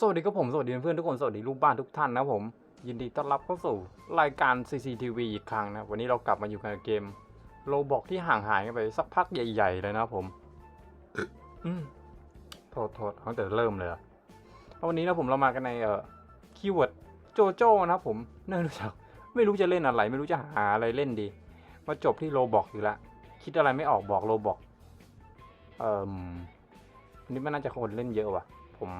สวัสดีครับผม สวัสดีเพื่อนทุกคน สวัสดีลูกบ้านทุกท่านนะผม ยินดีต้อนรับเข้าสู่รายการ CCTV อีกครั้งนะ วันนี้เรากลับมาอยู่กันกับเกมโลบอกที่ห่างหายกันไปสักพักใหญ่ๆเลยนะผมอืมโทษโทษตั้งแต่เริ่มเลยอะวันนี้นะผมเรามากันในเอ่อคีย์เวิร์ดโจโจ้นะครับผมเนื่องจากไม่รู้จะเล่นอะไร ไม่รู้จะหาอะไรเล่นดี มาจบที่โลบอกอยู่ละ คิดอะไรไม่ออกบอกโลบอกเอ่ออันนี้มันน่าจะคนเล่นเยอะว่ะ ผม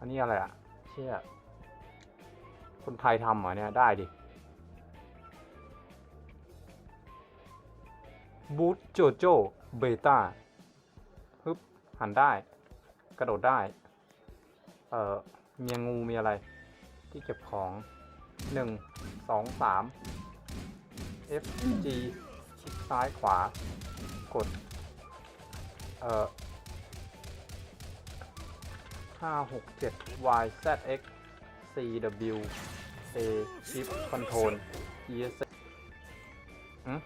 อันนี้อะไรอะเชี่ยคนไทยทำเหรอเนี่ย ได้ดิบูทโจโจเบต้าฮึบหันได้ กระโดดได้ เอ่อ มีงูมีอะไร ที่เก็บของหนึ่งสองสาม F G คลิกซ้ายขวา กด เอ่อ ห้าหกเจ็ด Y Z X C W A Shift Control E S อืม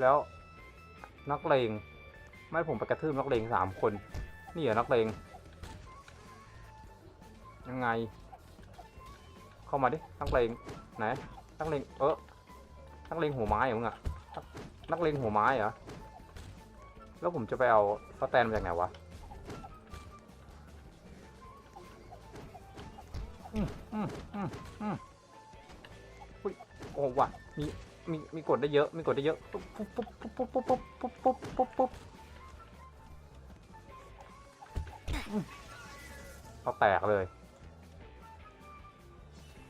แล้วนักเลง ไม่ผมไปกระทืบนักเลงสามคน นี่เหรอนักเลง ยังไง เข้ามาดิ นักเลง ไหน นักเลง เออนักเลงหัวไม้เหรอมึงอะนักเลงหัวไม้เหรอ แล้วผมจะไปเอาสแตนมาจากไหนวะอืมอืมอืมอืมอุ้ยโอ้ว่ะมีมีมีกดได้เยอะมีกดได้เยอะปุ๊บปุ๊บปุ๊บปุ๊บปุ๊บปุ๊บปุ๊บปุ๊บปุ๊บปุ๊บเขาแตกเลย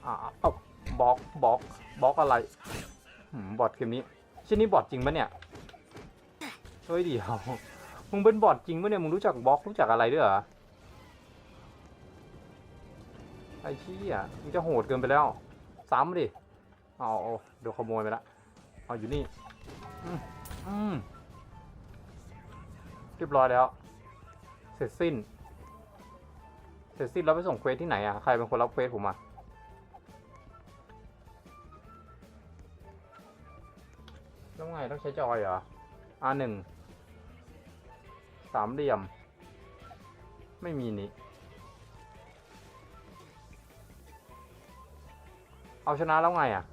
อ่าเอาบล็อกบล็อกบล็อกอะไรบอทเกมนี้ชื่อนี้บอทจริงปะเนี่ย เฮ้ยเดี๋ยวมึงเป็นบอทจริงปะเนี่ยมึงรู้จักบล็อกรู้จักอะไรด้วยเหรอไอ้ชี้อะมึงจะโหดเกินไปแล้วซ้ำดิเอาเอาเดี๋ยวขโมยไปละเอาอยู่นี่อืมอืมเรียบร้อยแล้ว เสร็จสิ้น เสร็จสิ้นแล้วไปส่งเควสที่ไหนอะ ใครเป็นคนรับเควสผมอะแล้วไงต้องใช้จอยเหรอ R หนึ่ง สามเหลี่ยม ไม่มีนี่เอาชนะแล้วไงอะ่ะ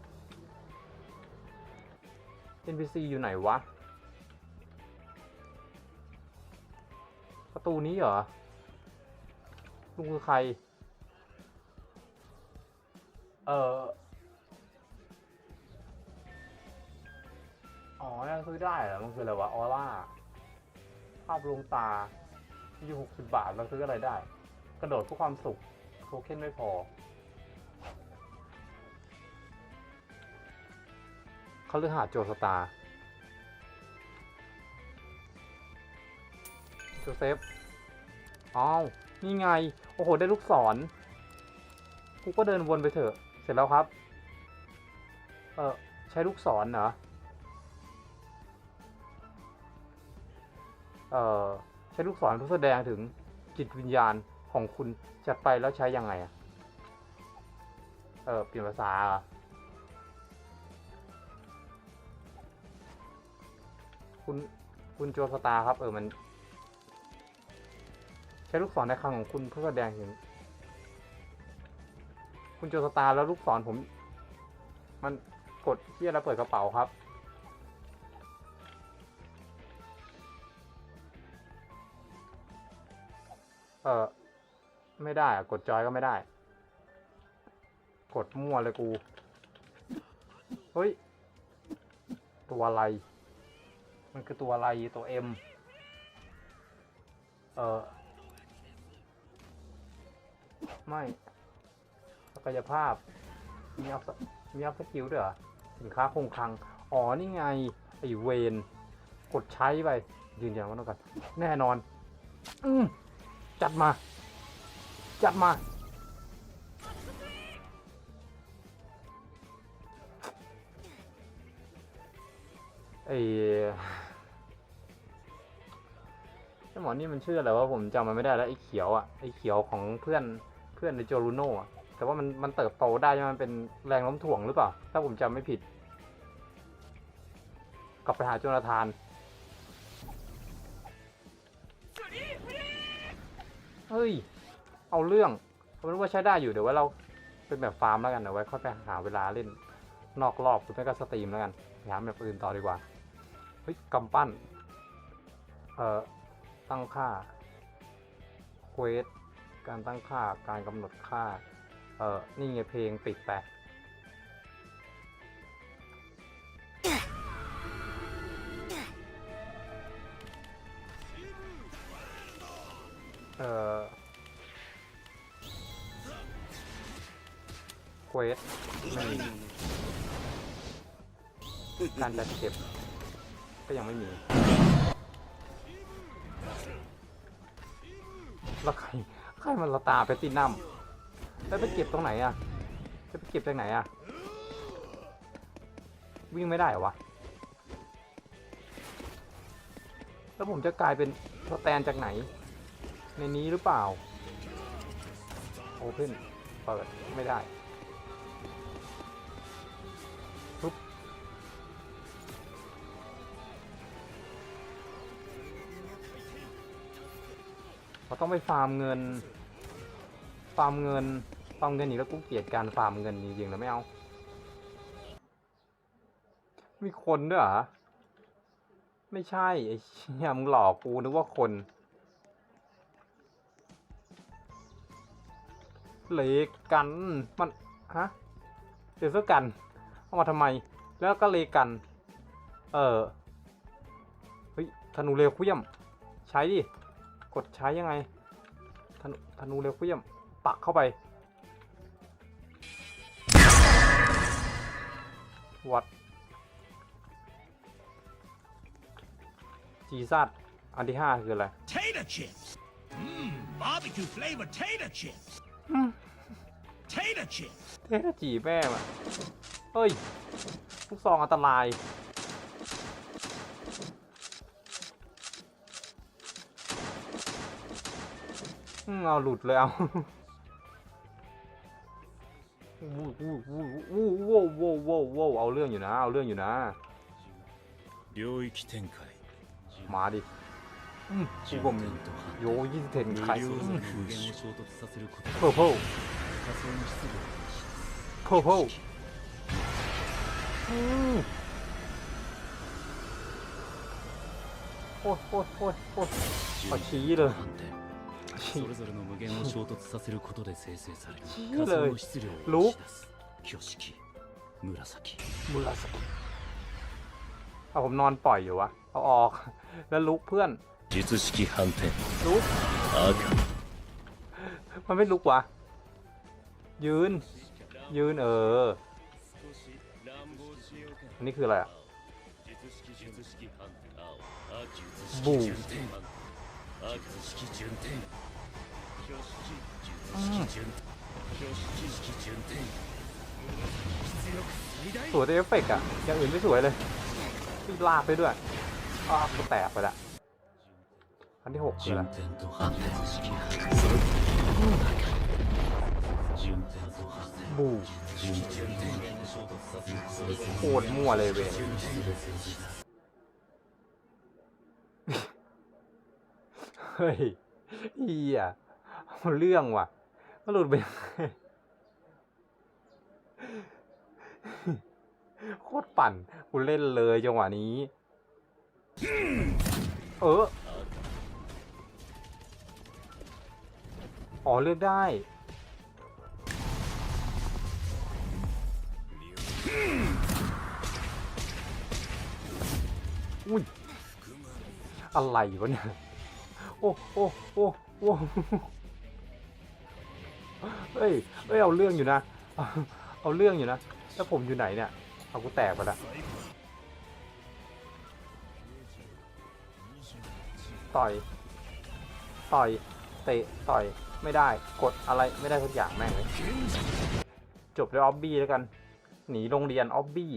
NPC อยู่ไหนวะ ประตูนี้เหรอ ลุงคือใคร เอออ๋อนั่นซื้อได้เหรอ มันคืออะไรวะ ออร่า ภาพลวงตาอยู่หกสิบบาทเราซื้ออะไรได้ กระโดดเพื่อความสุขโทเค็นไม่พอ เขาเลือกหาโจสตาร์โจเซฟอ้าวนี่ไง โอ้โห ได้ลูกศรกูก็เดินวนไปเถอะ เสร็จแล้วครับ เออใช้ลูกศรเหรอ ใช้ลูกศรเพื่อแสดงถึงจิตวิญญาณของคุณจัดไปแล้วใช้ยังไงอะเออเปลี่ยนภาษาเหรอคุณคุณโจสตาครับ เออมัน ใช้ลูกศรในครั้งของคุณเพื่อแสดงถึงคุณโจสตาแล้วลูกศรผม มันกดที่อะไรเปิดกระเป๋าครับ เออไม่ได้อะกดจอยก็ไม่ได้ กดมั่วเลยกู เฮ้ย ตัวอะไร มันคือตัวอะไรตัวเอ็มเออไม่ศักยภาพ มีอัพมีอัพสกิลด้วยเหรอ สินค้าคงคลัง อ๋อ นี่ไง ไอเวน กดใช้ไป ยืนยันว่าต้องกัน แน่นอน อืม จัดมา จัดมา ไอ้ไอ้หมอนี่มันชื่ออะไรวะผมจำมันไม่ได้แล้วไอ้เขียวอะไอ้เขียวของเพื่อนเพื่อนในโจลูโน่อะแต่ว่ามันมันเติบโตได้ใช่ไหมมันเป็นแรงโน้มถ่วงหรือเปล่า ถ้าผมจำไม่ผิด กลับไปหาโจนาธาน เฮ้ย เอาเรื่องผมรู้ว่าใช้ได้อยู่เดี๋ยวไว้เราเป็นแบบฟาร์มแล้วกันเดี๋ยวไว้ค่อยไปหาเวลาเล่นนอกรอบหรือไม่ก็สตรีมแล้วกันไปหาแบบอื่นต่อดีกว่าเฮ้ยกำปั้น เอ่อ ตั้งค่าเควสการตั้งค่าการกำหนดค่า เอ่อ นี่ไงเพลงปิดแป เอ่อเควสไม่มีการจัดเก็บ ก็ยังไม่มีแล้วใครใครมันละตาไปตินัมแล้วไปเก็บตรงไหนอะจะไปเก็บจากไหนอะ วิ่งไม่ได้หรอวะแล้วผมจะกลายเป็นสแตนจากไหน ในนี้หรือเปล่า โอเพนเปิด ไม่ได้ปุ๊บเราต้องไปฟาร์มเงิน ฟาร์มเงิน ฟาร์มเงินอีกแล้วกูเกลียดการฟาร์มเงินจริงๆแล้วไม่เอา มีคนด้วยเหรอ ไม่ใช่ไอ้เชี่ยมึงหลอกกูนึกว่าคน เหล็กกันมันฮะเดี๋ยวเสื้อกันเอามาทำไม แล้วก็เลกัน เออเฮ้ยธนูเร็วคุยมใช้ดิกดใช้ยังไงธนูธนูเร็วคุยมปักเข้าไปวัดจีซัดอันที่ห้าคืออะไร Tater chips. Mmm, barbecue flavored tater chips. อืม Tater chips. เทสจีแม่มาเฮ้ยลูกซองอันตราย อืมเอาหลุดเลยเอาวู้วู้วู้วู้วู้วู้วู้วู้เอาเรื่องอยู่นะ เอาเรื่องอยู่นะ 領域展開 มาดิอืมกูก็มีโยยี่สิบเทนไข่ 無料 อื の ม 空間を衝突させること เพอร์เพล 仮想の出力を เพอร์เพลอืมโอ้ยโอ้ยโอ้ยโอ้ย あชี้เลย 反転それぞれの無限を衝突させることで生成されるชี้仮เลย 想の質量をลุก 打ち出す挙式紫 มือละสักเอาผมนอนปล่อยอยู่วะ เอาออก แล้วลุกเพื่อน 術式反転 ลุก 赤 มันไม่ลุกวะ ยืน ยืนเออ อันนี้คืออะไรอะ บูสวยแต่เอฟเฟกต์อะอย่างอื่นไม่สวยเลยลากไปด้วยอ้าวก็แตกไปละอันที่หกคืออะ บูโคตรมั่วเลยเว้ยเฮ้ยเฮียเรื่องว่ะ ก็หลุดไปโคตรปั่นกูเล่นเลยจังหวะนี้ เออ อ๋อเลือกได้ อุ้ยอะไรวะเนี่ย โอ้โอ้โอ้โอ้เฮ้ยเฮ้ย เอาเรื่องอยู่นะ เอาเรื่องอยู่นะ แล้วผมอยู่ไหนเนี่ย เอากูแตกไปละต่อย ต่อย เตะ ต่อย ไม่ได้ กดอะไร ไม่ได้ทุกอย่างแม่งเลย จบด้วยออบบี้แล้วกัน หนีโรงเรียนออบบี้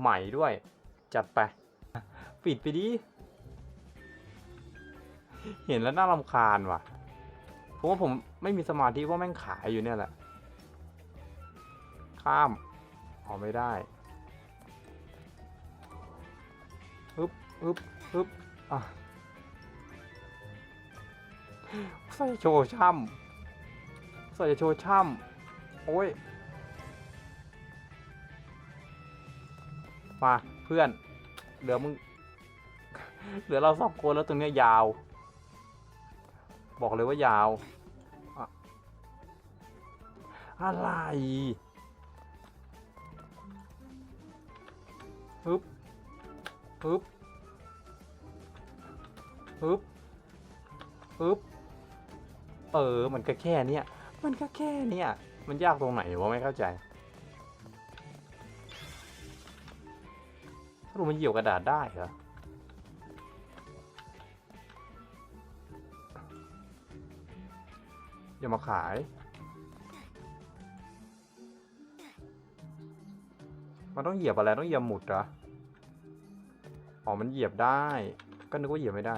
ใหม่ด้วย จัดไป ปิดไปดิ เห็นแล้วน่ารำคาญว่ะ เพราะว่าผมไม่มีสมาธิว่าแม่งขายอยู่เนี่ยแหละ ข้ามออกไม่ได้ฮึบฮึบฮึบอะใส่โชว์ช่ำใส่โชว์ช่ำโอ้ย มา เพื่อน เหลือมึง เหลือเราสองคนแล้วตรงเนี้ยยาว บอกเลยว่ายาวอะอะไรฮึบฮึบฮึบฮึบเออ มันก็แค่เนี้ย มันก็แค่เนี้ย มันยากตรงไหนวะไม่เข้าใจสรุปมันเหี่ยวกระดาษได้เหรอ อย่ามาขาย มันต้องเหยียบอะไรต้องเหยียบหมุดเหรออ๋อมันเหยียบได้ ก็นึกว่าเหยียบไม่ได้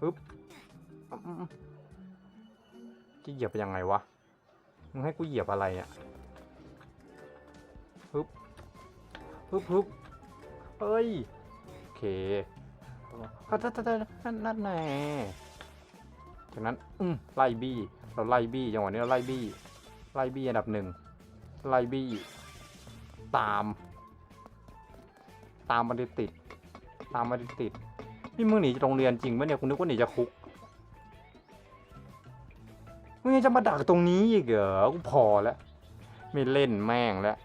ฮึบจะเหยียบไปยังไงวะ มึงให้กูเหยียบอะไรอะฮึบฮึบฮึบเฮ้ย โอเคเขาจะจะนั่นนั่นแน่ จากนั้นไล่บี้เราไล่บี้จังหวะนี้เราไล่บี้ไล่บี้อันดับหนึ่งไล่บี้ตาม ตามมาติดติดตามมาติดติดนี่มึงหนีจากโรงเรียนจริงปะเนี่ยคุณนึกว่าหนีจากคุกมึงจะมาดักตรงนี้อีกเหรอกูพอแล้วไม่เล่นแม่งแล้ว